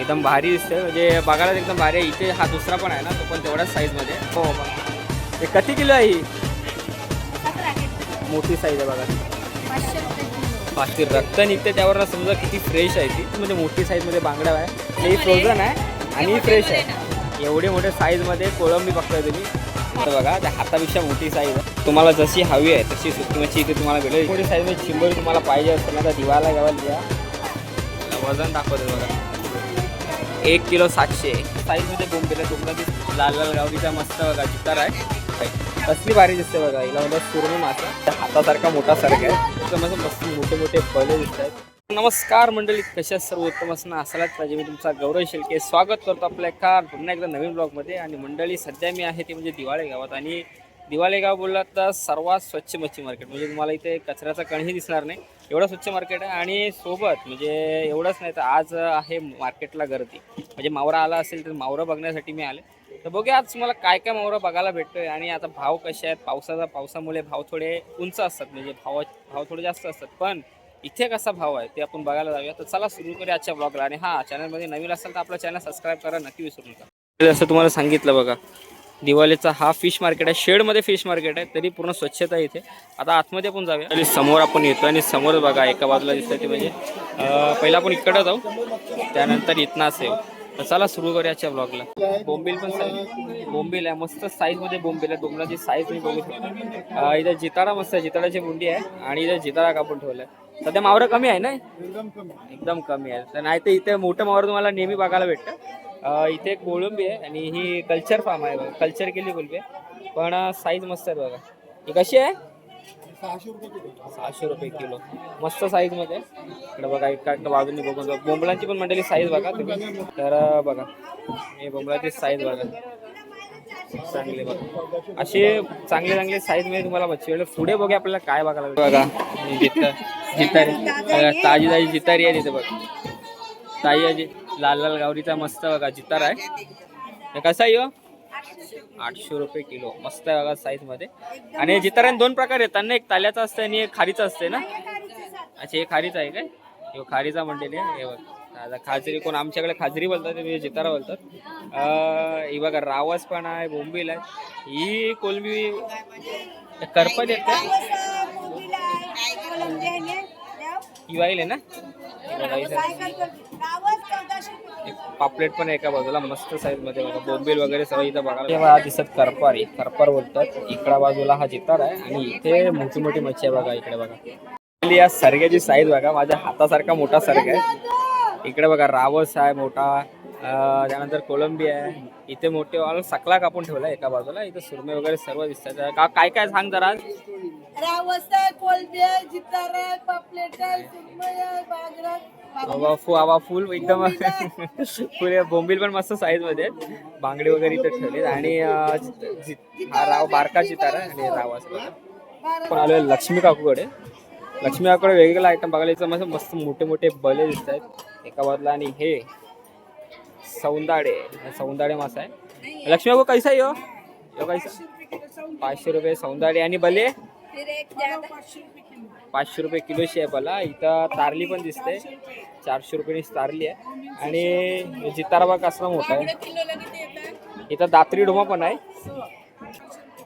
एकदम भारी दिसते म्हणजे बघायला एकदम भारी आहे. इथे हा दुसरा पण आहे ना तो पण तेवढ्याच साईजमध्ये हो हे किती किलो आहे ही? मोठी साईज आहे बघा. पाचशे रक्त निघते त्यावर समजा किती फ्रेश आहे ती. म्हणजे मोठी साईजमध्ये बांगडा आहे. हे फ्रोझन आहे आणि फ्रेश आहे. एवढे मोठे साईजमध्ये कोळंबी बघताय तुम्ही. तर बघा त्या हातापेक्षा मोठी साईज आहे. तुम्हाला जशी हवी आहे तशी सुकी मच्छी इथे तुम्हाला भेटेल. मोठी साईजमध्ये चिंबोरी तुम्हाला पाहिजे असताना तर दिवाला घ्यावा द्या वजन दाखवते बघा. एक किलो सातशे. साईजमध्ये बोंबीला डोंगराची लाल लाल गावरीचा मस्त बघा चितार आहे. कसली भारी दिसते बघा हिला म्हणजे सुरमी मासा. त्या हातासारखा मोठा सारखा आहे. तर माझं मस्त मोठे मोठे बले दिसत आहेत. नमस्कार मंडळी कशा सर्व? उत्तम असणं असायलाच पाहिजे मी तुमचा गौरव शेळके. स्वागत करतो आपल्या एका पुन्हा एकदा नवीन ब्लॉगमध्ये आणि मंडळी सध्या मी आहे ती म्हणजे दिवाळे गावात. आणि दिवाळे गाव बोललात तर सर्वात स्वच्छ मच्छी मार्केट. म्हणजे तुम्हाला इथे कचऱ्याचा कणही दिसणार नाही. एवढं स्वच्छ मार्केट आहे आणि सोबत म्हणजे एवढंच नाही तर आज आहे मार्केटला गर्दी. म्हणजे मावरा आला असेल तर मावरा बघण्यासाठी मी आले. तर बघूया आज तुम्हाला काय काय मावरा बघायला भेटतोय आणि आता भाव कसे आहेत? पावसाचा पावसामुळे भाव थोडे उंच असतात. म्हणजे भाव भाव थोडे जास्त असतात. पण इथे कसा भाव आहे ते आपण बघायला जाऊया. तर चला सुरू करूया आजच्या ब्लॉगला आणि हा चॅनलमध्ये नवीन असेल तर आपला चॅनल सबस्क्राईब करा. नक्की विसरू नका. जसं तुम्हाला सांगितलं बघा दिवाळीचा हा फिश मार्केट आहे. शेडमध्ये फिश मार्केट आहे. तरी पूर्ण स्वच्छता इथे. आता आतमध्ये पण जाऊया. आणि समोर आपण येतो आणि समोर बघा एका बाजूला दिसतं ते म्हणजे पहिला आपण इकडं जाऊ. त्यानंतर इथनं असेल तर चला सुरू करूया आजच्या ब्लॉगला बोंबील पण साईज बोंबील आहे. मस्त साईजमध्ये बोंबील आहे. डोंगराची साईज तुम्ही बघू शकता. इथं जिताडा मस्त आहे. जिताडाची मुंडी आहे. आणि इथं जिताडा कापून ठेवला आहे सध्या मावरं कमी आहे ना? एकदम कमी आहे. तर नाही तर इथे मोठं मावरं तुम्हाला नेहमी बघायला भेटतं. इथे एक कोळंबी आहे आणि ही कल्चर फार्म आहे बघा. कल्चर केली कोलंबी आहे पण साईज मस्त आहे बघा. ही कशी आहे? सहाशे रुपये किलो. मस्त साईजमध्ये. इकडे बघा एका एका बाजूने बघून बघ. बोंबलांची पण मंडळी साईज बघा तुम्ही. तर बघा. हे बोंबलाची साईज बघा. चांगले बघा. असे चांगले चांगले साईजमध्ये तुम्हाला मच्छी पुढे बघा आपल्याला काय बघायला बघा. जिता जितारी ताजी ताजी जितारी आहे तिथे बघा. ताई आहे जी लाल लाल गावरीचा मस्त बघा जितार आहे हे कसा आहे? आठशे रुपये किलो. मस्त आहे बघा साईजमध्ये. आणि जिताऱ्याने दोन प्रकार येतात ना एक ताल्याचा असतं आणि एक खारीचा असते ना? अच्छा हे खारीचा आहे काय? ह्यो खारीचा आहे. हे बघ. खाजरी कोण? आमच्याकडे खाजरी बोलतात ते जितारा बोलतात. ही बघा रावस पण आहे बोंबील आहे. ही कोलबी करपत येते ही वाईल आहे ना? हे पापलेट पण एका बाजूला मस्त साईजमध्ये बघा. बोंबील वगैरे सगळं इथं बघायला तेव्हा दिसत करपार. आहे करपार बोलतात. इकडा बाजूला हा जितार आहे आणि इथे मोठी मोठी मच्छी आहे बघा इकडे बघा. या सरग्याची साईज बघा माझ्या हातासारखा मोठा सर्ग आहे. इकडे बघा रावस आहे मोठा. अं, त्यानंतर कोलंबी आहे. इथे मोठे वाल सकला कापून ठेवला एका बाजूला. इथे सुरमे वगैरे सर्व दिसतात. का काय काय सांग जरा? रावस आहे कोलबी आहे जितार आहे पापलेट आहे सुरमई आहे बागरा आहे. बाबा फु फुल एकदम फुल बोंबील पण मस्त साईजमध्ये आहेत. बांगडे वगैरे इथे ठेवलेत. आणि हा राव बारका चितार आणि राव पण आलो लक्ष्मी काकूकडे. लक्ष्मी काकूकडे वेगवेगळा आयटम बघायला इथं मस्त मस्त मोठे मोठे बले दिसत आहेत. एका बाजूला आणि हे सौंदाडे. सौंदाडे मासा आहे. लक्ष्मी काकू कैसा आहे यो? कैसा? पाचशे रुपये सौंदाडे आणि बले? पाचशे रुपये किलो किलोची आहे मला इथं तारली पण दिसते. चारशे रुपयाची तारली आहे. आणि जिताराबा बघा कसला मोठा आहे. इथं दात्री डोमा पण आहे.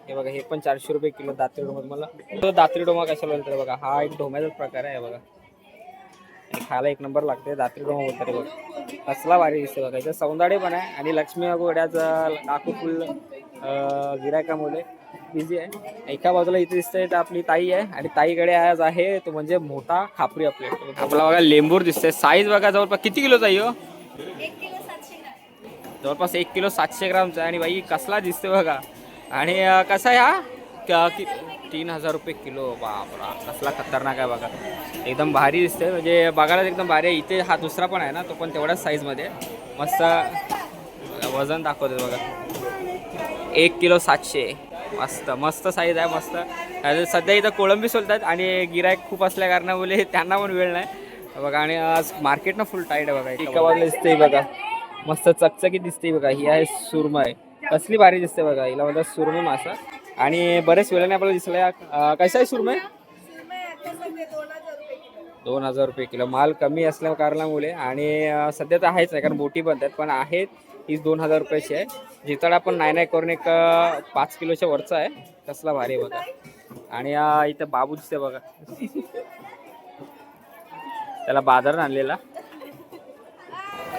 हे बघा हे पण चारशे रुपये किलो दात्री डोमा तुम्हाला. तो दात्री डोमा कशाला बोलतात बघा? हा एक डोम्याचाच प्रकार आहे बघा. आणि खायला एक नंबर लागते. दात्री डोमा बोलतात बघा. कसला भारी दिसते बघा. इथं सौंदाडे पण आहे. आणि लक्ष्मी गोड्याचं काकू फुल गिरायकामुळे बिझी आहे. एका बाजूला इथे दिसतंय तर आपली ताई आहे आणि ताईकडे आज आहे तो म्हणजे मोठा खापरी आपले. आपला बघा लेंबूर दिसतंय. साईज बघा जवळपास किती किलोचा ग्राम. जवळपास एक किलो सातशे ग्रामचा आहे आणि बाई कसला दिसतो बघा. आणि कसा आहे हा? तीन हजार रुपये किलो. बापरा कसला खतरनाक आहे बघा. एकदम भारी दिसते म्हणजे बघायला एकदम भारी आहे. इथे हा दुसरा पण आहे ना तो पण तेवढ्याच साईजमध्ये. मस्त वजन दाखवते बघा. एक किलो सातशे. मस्त मस्त साईज आहे मस्त. सध्या इथं कोळंबी सोलतात आणि गिरायक खूप असल्या कारणामुळे त्यांना पण वेळ नाही. बघा आणि आज मार्केट ना फुल टाईट आहे बघा एका दिसते बघा. मस्त चकचकी दिसते बघा. ही आहे सुरमय कसली भारी दिसते बघा. हिला म्हणतात सुरमय मासा. आणि बरेच वेळाने आपल्याला दिसला कसा आहे सुरमय दोन हजार रुपये किलो. माल कमी असल्या कारणामुळे आणि सध्या तर आहेच नाही कारण बोटी बंद आहेत. पण आहेत हीच दोन हजार रुपयाची आहे. जिताडा पण नाही नाही करून एक पाच किलोच्या वरचा आहे. कसला भारी आहे बघा. आणि इथं बाबू दिसते बघा. त्याला बाजार आणलेला.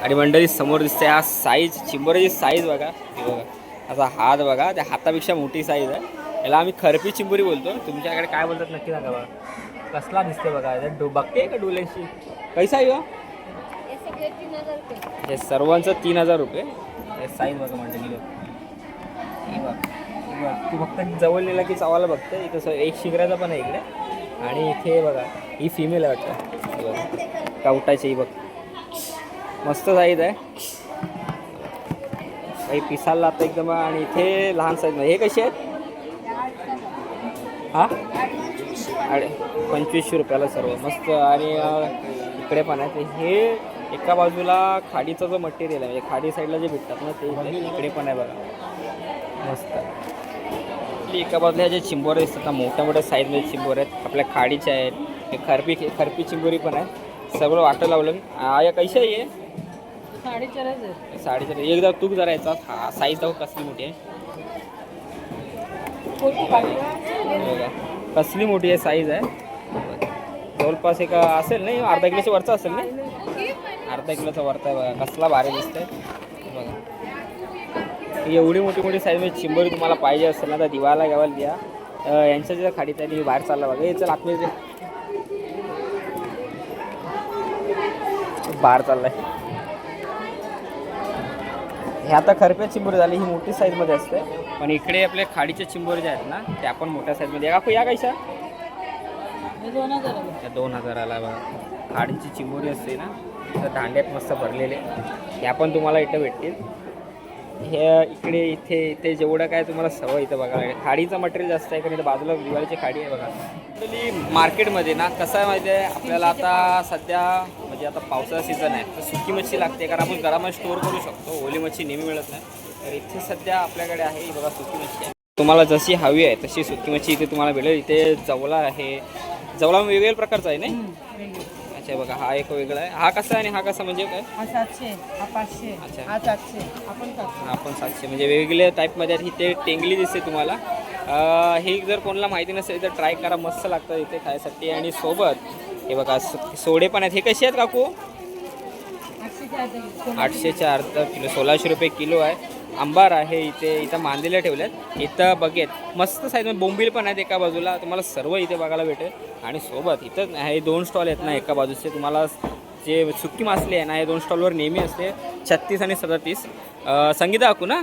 आणि मंडळी समोर दिसते हा साईज चिंबोऱ्याची साईज बघा. बघा. असा हात बघा. त्या हातापेक्षा मोठी साईज आहे. याला आम्ही खरपी चिंबोरी बोलतो. तुमच्याकडे काय बोलतात नक्की सांगा बघा. कसला दिसते बघा. डो बघते का डोल्यांशी कैसा आहे हो. हे सर्वांचं तीन हजार रुपये. हे साईज बघा म्हणते बघ. हे बघ. तू फक्त जवळ नेला की चावायला बघतं इथं स- एक शिंगराचा पण आहे इकडे. आणि इथे बघा ही फिमेल आहे वाटतं. हे कावटाची ही बघ. मस्त साईज आहे. काही पिसायला आता एकदम आणि इथे लहान साईज हे कसे आहेत? हां? अडे पंचवीसशे रुपयाला सर्व. मस्त. आणि इकडे पण आहे. हे एका बाजूला खाडीचं जो मटेरियल आहे म्हणजे खाडी साईडला जे भेटतात ना ते इकडे- इकडे पण आहे बघा. मस्त. एका बाजूला ह्या ज्या चिंबोऱ्या दिसतात ना मोठ्या मोठ्या साईजमध्ये चिंबोऱ्या आहेत आपल्या खाडीच्या आहेत हे खरपी खरपी चिंबोरी पण आहे. सगळं वाटं लावलं आ, या कैसे आहे? हे? साडेचार. एकदा तूप जरा याचा. हा साईज दाखव कसली मोठी आहे. कसली मोठी आहे साईज आहे. जवळपास एक असेल नाही अर्धा किलोच्या वरचा असेल नाही अर्धा किलोचा वरचा आहे बघा कसला भारी दिसतंय. बघा. एवढी मोठी मोठी साईजमध्ये चिंबोरी तुम्हाला पाहिजे असेल ना तर दिवाला गावाला द्या. यांच्या ज्या खाडीत आहे ती बाहेर चालला बघा. हे चल आतमध्ये. बाहेर चाललाय. हे आता खरप्या चिंबोरी झाली ही मोठी साईजमध्ये असते. पण इकडे आपले खाडीच्या चिंबोरी ज्या आहेत ना त्या पण मोठ्या साईजमध्ये काकू या कैशा त्या दोन हजाराला बघा. खाडीची चिंबोरी असते ना. दांड्यात मस्त भरलेले. ह्या पण तुम्हाला इथं भेटतील. हे इकडे इथे इथे जेवढं काय तुम्हाला सवय इथं बघायला लागेल. खाडीचं मटेरियल जास्त आहे कारण इथं बाजूला दिवाळीची खाडी आहे बघा. ॲक्च्युली मार्केटमध्ये ना कसं आहे माहिती आहे? आपल्याला आता सध्या म्हणजे आता पावसाचा सीझन आहे तर सुकी मच्छी लागते कारण आपण घरामध्ये स्टोअर करू शकतो. ओली मच्छी नेहमी मिळत नाही. तर इथे सध्या आपल्याकडे आहे बघा सुकी मच्छी आहे. तुम्हाला जशी हवी आहे तशी सुकी मच्छी इथे तुम्हाला भेटेल. इथे जवला आहे. जवला वेगवेगळ्या प्रकारचा आहे नाही? अच्छा बघा हा एक वेगळा आहे. हा कसा आहे आणि हा कसा म्हणजे काय? हा सातशे हा पाचशे अच्छा. हा सातशे आपण सातशे. सातशे. म्हणजे वेगवेगळ्या टाईपमध्ये आहेत. इथे टेंगली दिसते तुम्हाला. अं, हे जर कोणाला माहिती नसेल तर ट्राय करा. मस्त लागतं इथे खायसाठी. आणि सोबत हे बघा सो- सोडे पण आहेत. हे कसे आहेत काकू? अर्धा आठशेच्या अर्धा किलो. सोळाशे रुपये किलो आहे. आंबार आहे इथे इथं मांदेल्या ठेवल्यात. इथं बघेत मस्त साईज बोंबील पण आहेत एका बाजूला. तुम्हाला सर्व इथे बघायला भेटेल. आणि सोबत इथं हे दोन स्टॉल आहेत ना एका बाजूचे. तुम्हाला जे सुक्की मासली आहे ना हे दोन स्टॉलवर नेहमी असते. छत्तीस आणि सदतीस. संगीता काकू ना?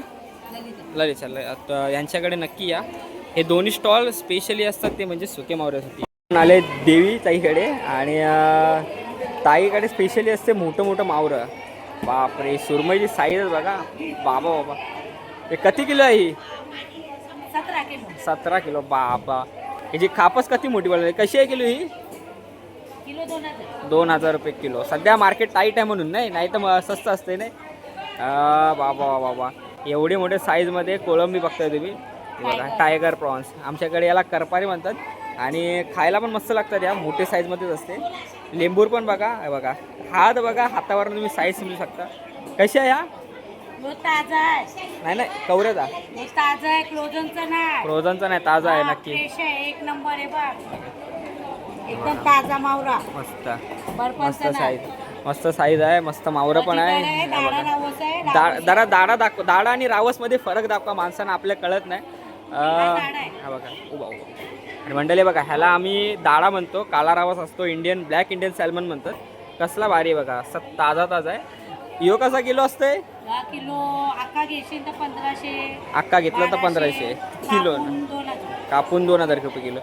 ललित चाललंय आता यांच्याकडे नक्की या. हे दोन्ही स्टॉल स्पेशली असतात ते म्हणजे सुके मावऱ्यासाठी. आले देवी ताईकडे आणि ताईकडे स्पेशली असते मोठं मोठं मावरं. बापरे सुरमईची साईज बघा. बाबा बाबा. हे किती किलो आहे ही? सतरा किलो. सतरा किलो बाबा. ह्याची खापच किती मोठी बनवली कशी आहे किलो ही? किलो दोन हजार. दोन हजार रुपये किलो. सध्या मार्केट टाईट आहे म्हणून नाही? नाही तर मग स्वस्त असते नाही? आ, बाबा बाबा बाबा. एवढे मोठे साईजमध्ये कोळंबी बघताय तुम्ही. बघा टायगर प्रॉन्स आमच्याकडे याला करपारी म्हणतात. आणि खायला पण मस्त लागतात या मोठे साईजमध्येच असते. लेंबूर पण बघा बघा. हात बघा हातावर तुम्ही साईज समजू शकता. कशी आहे आहे. नाही नाही कवऱ्याचा आहे. क्लोजनचा नाही. ताजा आहे नक्की. एक नंबर आहे एकदम ताजा मावरा. मस्त. मस्त. साईज मस्त साईज आहे मस्त मावरं पण आहे. दाडा दाडा दाखव दाडा आणि रावसमध्ये फरक दाखवा माणसांना आपल्या कळत नाही. हा बघा. उभा उभा. आणि मंडळी बघा ह्याला आम्ही दाडा म्हणतो काला रावस असतो इंडियन ब्लॅक इंडियन सॅल्मन म्हणतात. कसला भारी बघा सत ताजा ताजा आहे. यो कसा किलो असते दहा किलो आका घेशील तर पंधराशे. अक्का घेतला तर पंधराशे. किलो कापून दोन हजार रुपये किलो.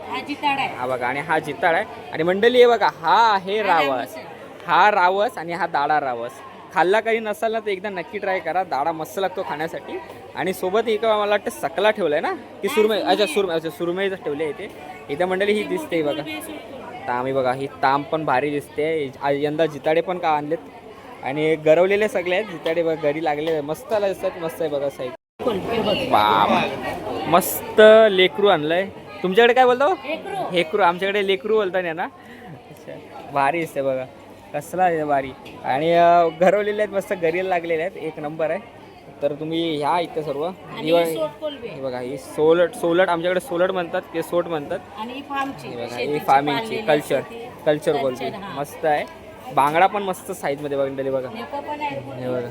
हा बघा आणि हा जिताड आहे. आणि मंडळी हे बघा हा आहे रावस. हा रावस आणि हा दाडा रावस. खाल्ला काही नसाल ना तर एकदा नक्की ट्राय करा. दाडा मस्त लागतो खाण्यासाठी. आणि सोबत एक मला वाटतं सकला ठेवलाय ना? की सुरमई अच्छा सुरमई. अच्छा सुरमई ठेवली आहे इथे इथं मंडळी ही दिसते बघा. तांबी बघा ही ताम पण भारी दिसते. यंदा जिताडे पण का आणलेत? आणि गरवलेले सगळे आहेत. जिताडे बघा घरी लागलेले मस्त आला दिसतात मस्त आहे बघा साईड. बाबा मस्त लेकरू आणलंय. तुमच्याकडे काय बोलतो? हेकरू आमच्याकडे लेकरू बोलतात ना? अच्छा. भारी असते बघा. कसला आहे भारी आणि घरवलेले आहेत मस्त घरीला लागलेले आहेत. एक नंबर आहे. तर तुम्ही ह्या इथं सर्व. ही बघा- कोलबे हे बघा ही सोलट सोलट आमच्याकडे सोलट म्हणतात ते सोट म्हणतात. ही बघा ही फार्मिंगची कल्चर. कल्चर हा. मस्त आहे. बांगडा पण मस्त साईजमध्ये बघितलेली बघा. हे बघा.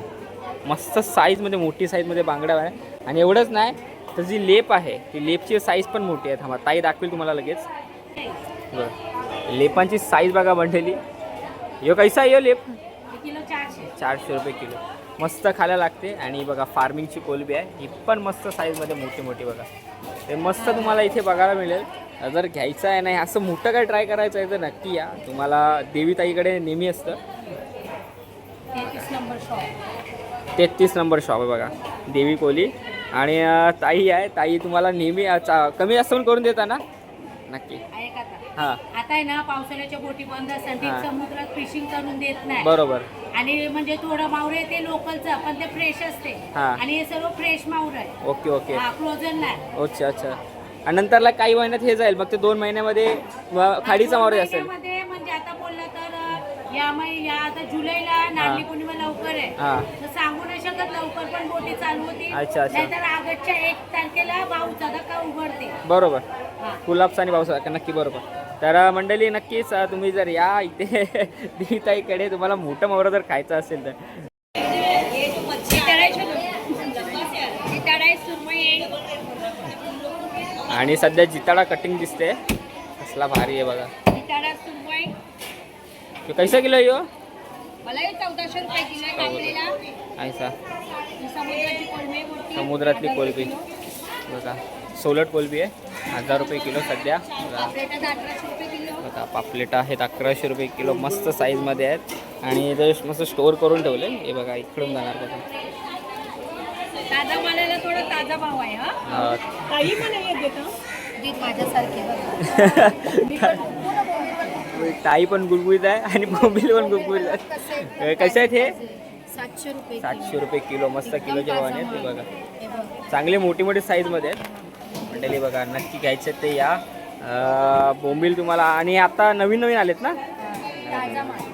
मस्त साईजमध्ये मोठी साईजमध्ये बांगडा आहे. आणि एवढंच नाही तर जी लेप आहे ती लेपची साईज पण मोठी आहे. थांबा ताई दाखवेल तुम्हाला लगेच. बरं. लेपांची साईज बघा बनलेली यो कैसा आहे यो लेप? किलो चारशे. रुपये किलो. मस्त खायला लागते आणि बघा फार्मिंगची कोलबी आहे. ही पण मस्त साईजमध्ये मोठी मोठी बघा. ते मस्त तुम्हाला इथे बघायला मिळेल. जर घ्यायचं आहे नाही असं मोठं काय ट्राय करायचं आहे तर नक्की या. तुम्हाला देवीताईकडे नेहमी असतं. तेहतीस नंबर शॉप तेहतीस नंबर शॉप आहे बघा. देवी कोली. आणि ताई आहे. ताई तुम्हाला नेहमी कमी जास्त पण करून देता ना? नक्की. हां. आता आहे ना पावसाळ्याच्या बोटी बंद असतात हा. समुद्रात फिशिंग करून देत नाही. बरोबर. आणि म्हणजे थोडं मावरे ते लोकलचं पण ते फ्रेश असते. हा. आणि हे सर्व फ्रेश मावरं आहे. Okay okay. हा फ्रोझन नाही. अच्छा अच्छा. आणि नंतरला काही महिन्यात हे जाईल मग ते दोन महिन्यामध्ये व- खाडीचा मावरे असेल. महिन्यामध्ये म्हणजे आता बोललं तर अं, या मै या आता जुलैला नारळी पौर्णिमा लवकर आहे. हां. तर सांगू नाही शकत लवकर पण बोटी चालू होती अच्छा, अच्छा. नाहीतर ऑगस्टच्या एक तारखेला भाऊचा धक्का उघडते. बरोबर. हा. कुलाब्स आणि पावसा नक्की बरोबर. तर मंडळी नक्कीच तुम्ही जर या इथे देवीताईकडे तुम्हाला मोठं मावरं जर खायचं असेल तर. आणि सध्या जिताडा कटिंग दिसते कसला भारी आहे बघा. तो कैसा किलो चौदाशे रुपये मोठी. समुद्रातली कोलबी किलो. बघा. सोलट कोलबी आहे. हजार रुपये किलो सध्या. बघा बघा पापलेट आहेत अकराशे रुपये किलो मस्त साईजमध्ये आहेत. आणि ते मस्त स्टोअर करून ठेवले हे बघा इकडून जाणार बघा. ताजा मालाला थोडा ताजा भाव आहे हा. काही पण येत ताई पण गुळगुळीत आहे आणि बोंबील पण गुळगुळीत आहे. कसे आहेत हे? सातशे रुपये सातशे रुपये किलो मस्त किलोच्या भावाने आहेत बघा. चांगले मोठी मोठी साईजमध्ये आहेत. मंडळी बघा नक्की घ्यायचे ते या. बोंबील तुम्हाला आणि आता नवीन नवीन आलेत ना?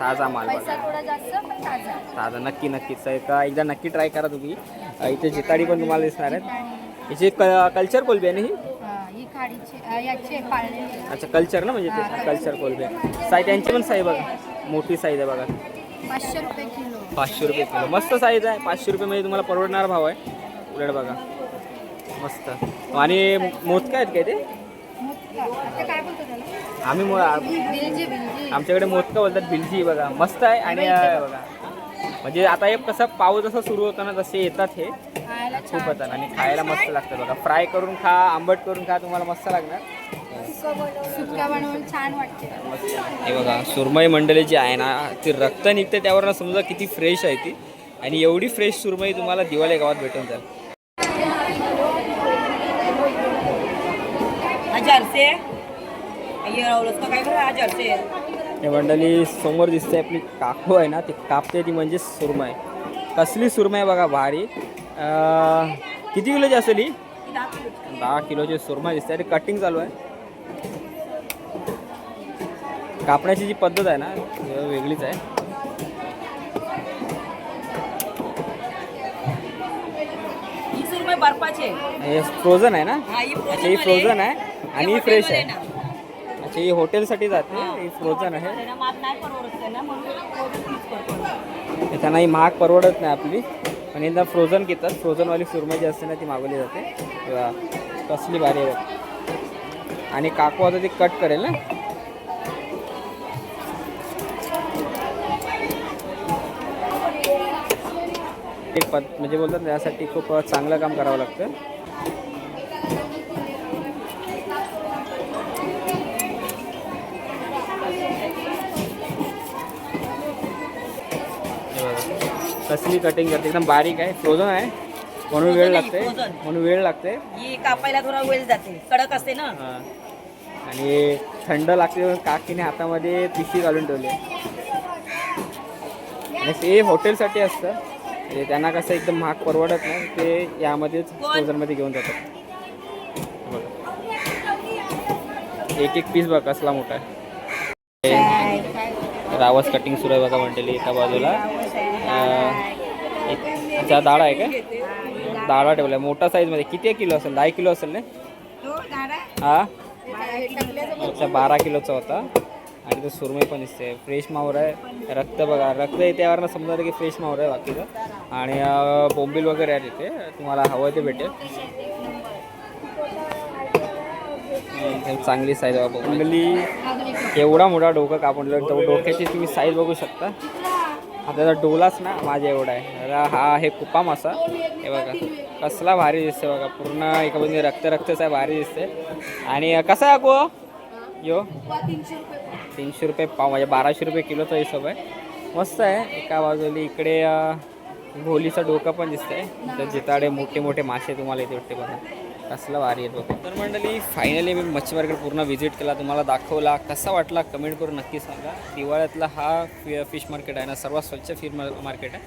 ताजा माल. ताजा बघा. नक्की नक्कीच. एका एकदा नक्की ट्राय करा तुम्ही. इथे जिताडी पण तुम्हाला दिसणार आहेत. याची क कल्चर कोलबी आहे ना ही? आहे, अच्छा कल्चर ना म्हणजे ते? कल्चर. कोलबी साई त्यांची पण साई बघा. मोठी साईज आहे बघा. पाचशे रुपये किलो. पाचशे रुपये किलो. मस्त साईज आहे. पाचशे रुपये म्हणजे तुम्हाला परवडणारा भाव आहे. उलट बघा. मस्त. आणि मोदका आहेत काय ते? आम्ही मो- आमच्याकडे मोदका बोलतात बिलजी बघा. मस्त आहे आणि अं, बघा. म्हणजे आता हे कसं पाऊस जसं सुरू होतं ना तसे येतात हे. खूप येतात आणि खायला मस्त लागतं बघा. फ्राय करून खा आंबट करून खा तुम्हाला मस्त लागणार. सुक्का बनवून छान वाटते. हे बघा सुरमई मंडळी जी आहे ना ती रक्त निघते त्यावर समजा किती फ्रेश आहे ती. आणि एवढी फ्रेश सुरमई तुम्हाला दिवाळे गावात भेटून जाईल. काय बरं हे मंडळी समोर दिसते आपली काकू आहे ना ती कापते ती म्हणजे सुरमय. कसली सुरमय बघा भारी. किती किलोची असेल ही? दहा किलोची सुरमय दिसते आणि कटिंग चालू आहे. कापण्याची जी पद्धत आहे ना वेगळीच आहे ही सुरमई बर्फाचे. हे फ्रोझन आहे ना? हा ही अच्छा ही फ्रोझन आहे आणि ही फ्रेश आहे. अच्छा ही हॉटेलसाठी जाते? ही फ्रोझन आहे. नाही परवडत त्यांना म्हणून frozen तीच करतो. हे त्यांना ही महाग परवडत नाही आपली. पण एकदा फ्रोझन घेतात. फ्रोझनवाली सुरमई जी असते ना ती मागवली जाते. तेव्हा कसली भारी आहे. बघ. आणि काकू आता ती कट करेल ना? एक पद म्हणजे बोलतात ना, यासाठी खूप चांगलं काम करावं लागतं. कसली कटिंग करते? एकदम बारीक आहे फ्रोझन आहे. म्हणून वेळ लागते. म्हणून वेळ लागते. ही कापायला थोडा वेळ जाते. कडक असते ना. आणि थंड लागते काकीने हातामध्ये पिशवी घालून ठेवली. आणि ते हॉटेलसाठी असतं. म्हणजे त्यांना कसं एकदम महाग परवडत नाही ते यामध्येच फ्रोझनमध्ये घेऊन जातात. बघा. एक एक पीस बघ कसला मोठा आहे. रावस कटिंग सुरू आहे बघा मंडळी एका बाजूला. एक अच्छा दाडा आहे का दाडा ठेवला मोठा साईजमध्ये किती किलो असेल? दहा किलो असेल ना? दाडा हा? अच्छा बारा किलोचा होता. आणि तो सुरमई पण दिसते. फ्रेश मावर आहे. रक्त बघा रक्त इथे यावरनं समजा की फ्रेश मावर आहे बाकीचं. आणि बोंबील वगैरे आहे तिथे तुम्हाला हवं ते भेटेल. चांगली साईज आहे बोंबली. एवढा मोठा डोकं कापून दिलं तो डोक्याची तुम्ही साईज बघू शकता. हा त्याचा डोलाच ना माझ्या एवढा आहे. हा आहे कुपा मासा हे बघा कसला भारी दिसते बघा. पूर्ण एका बाजूने रक्त रक्तच आहे भारी दिसते आणि कसा आहे को यो. तीनशे रुपये पाव म्हणजे बाराशे रुपये किलोचा हिशोब आहे. मस्त आहे. एका बाजूला इकडे घोलीचं डोकं पण दिसतंय. तर जिताडे मोठे मोठे मासे तुम्हाला इथे वाटते बघा. कसलं भारी आहे तर मंडळी फायनली मी मच्छी मार्केट पूर्ण व्हिजिट केला. तुम्हाला दाखवला. कसा वाटला कमेंट करून नक्की सांगा. दिवाळ्यातला हा फि फिश मार्केट आहे ना सर्वात स्वच्छ फिश मार्केट आहे.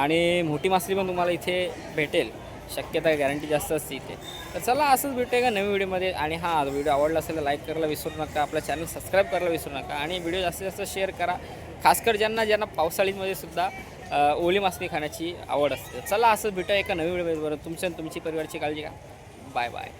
आणि मोठी मासली पण तुम्हाला इथे भेटेल. शक्यता गॅरंटी जास्त असते इथे. तर चला असंच भेटूया का नवीन व्हिडिओमध्ये आणि हा व्हिडिओ आवडला असेल तर लाईक करायला विसरू नका. आपला चॅनल सबस्क्राईब करायला विसरू नका. आणि व्हिडिओ जास्तीत जास्त शेअर करा. खासकर ज्यांना ज्यांना पावसाळीमध्ये सुद्धा ओली मासळी खाण्याची आवड असते. चला असंच भेटूया एका नवीन व्हिडिओमध्ये बरं तुमच्या आणि तुमची परिवारची काळजी घ्या. Bye bye